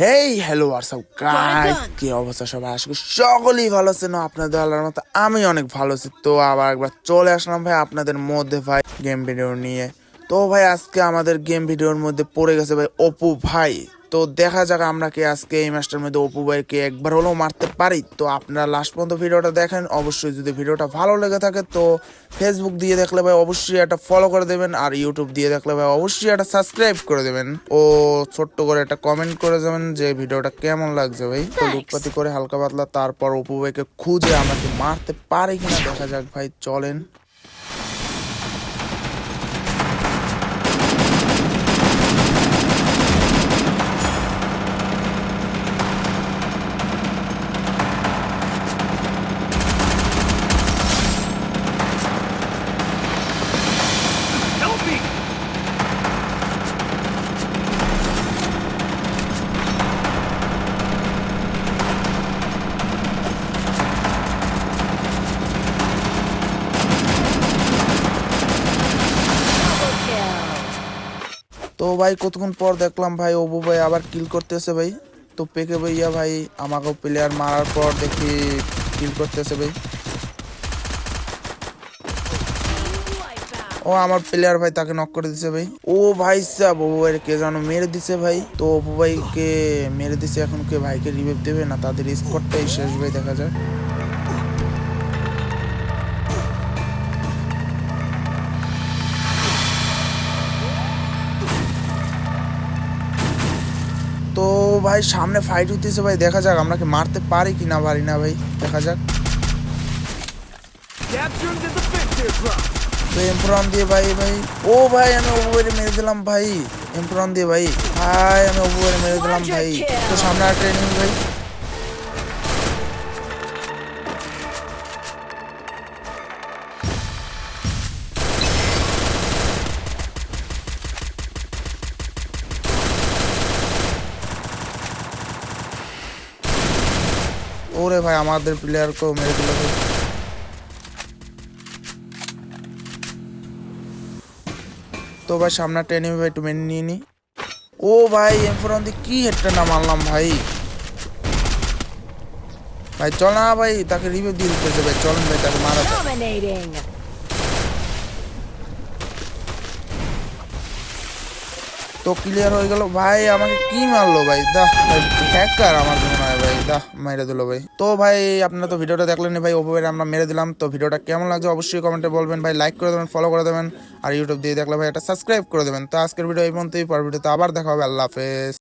Hey hello WhatsApp guys কি অবস্থা সবাই? আশা করি সকলেই ভালো আছেন। না আপনাদের আল্লাহর মতো আমি অনেক ভালো আছি। তো আবার একবার চলে আসলাম ভাই আপনাদের মধ্যে ভাই গেম ভিডিও নিয়ে। তো ভাই আজকে আমাদের গেম ভিডিওর মধ্যে পড়ে গেছে ভাই অপু ভাই। তো দেখা যাক আমরা কি আজকে এই ম্যাচটার মধ্যে অপু ভাইকে একবার হলেও মারতে পারি। তো আপনারা লাস্ট পর্যন্ত ভিডিওটা দেখেন। অবশ্যই যদি ভিডিওটা ভালো লেগে থাকে তো ফেসবুক দিয়ে দেখলে ভাই অবশ্যই একটা ফলো করে দেবেন আর ইউটিউব দিয়ে দেখলে ভাই অবশ্যই একটা সাবস্ক্রাইব করে দেবেন। ও ছোট্ট করে একটা কমেন্ট করে যাবেন যে ভিডিওটা কেমন লাগছে ভাই। তো লুটপাতি করে হালকা পাতলা তারপর অপু ভাইকে খুঁজে আমাকে মারতে পারে কিনা দেখা যাক ভাই চলেন। তো ভাই, কতক্ষণ পর দেখলাম ভাই, অবু ভাই আবার কিল করতেছে ভাই। তো পেকে ভাইয়া ভাই আমাকে প্লেয়ার মারার পর দেখি কিল করতেছে ভাই। ও, আমার প্লেয়ার ভাই তাকে নক করে দিছে ভাই। ও ভাই সাহ অবু ভাই কে যেন মেরে দিছে ভাই। তো অপু ভাইকে মেরে দিছে, এখন কে ভাইকে রিভাইভ দেবে না, তাদের স্পটটাই শেষ ভাই, দেখা যায় ভাই, সামনে ফাইট হইতেছে ভাই, দেখা যাক আমরা কি মারতে পারি কি না পারি না ভাই, দেখা যাক. তো এমপ্রন দিয়ে ভাই ভাই, ও ভাই, আমি ওপরে মেরে দিলাম ভাই এমপ্রন দিয়ে ভাই ভাই, আমি ওপরে মেরে দিলাম ভাই তো সামনে আর ট্রেনিং ভাই ওরে ভাই, আমাদের প্লেয়ারকেও মেরে দিল তো ভাই, সামনে টেন ভাই, একটু মেনে নিয়ে নি। ও ভাই এমফোরন দিয়ে কি হেডটা না মারলাম ভাই। ভাই, চল না ভাই, তাকে রিভিউ দিয়ে দিতেছে ভাই চলেন ভাই, তাকে মারা যাক। Dominating. তো ক্লিয়ার হয়ে গেল। ভাই, আমাকে কি মারলো ভাই? দাহ হ্যাকার আমার মনে হয় ভাই, দাহ, মেরে দিল ভাই। তো ভাই, আপনারা তো ভিডিওটা দেখলেন ভাই, ওভাবে আমরা মেরে দিলাম। তো ভিডিওটা কেমন লাগছে অবশ্যই কমেন্টে বলবেন ভাই লাইক করে দেবেন ফলো করে দেবেন। আর ইউটিউব দিয়ে দেখলে ভাই একটা সাবস্ক্রাইব করে দেবেন। তো আজকের ভিডিও এই পর্যন্তই পর ভিডিওতে আবার দেখা হবে, আল্লাহ হাফেজ।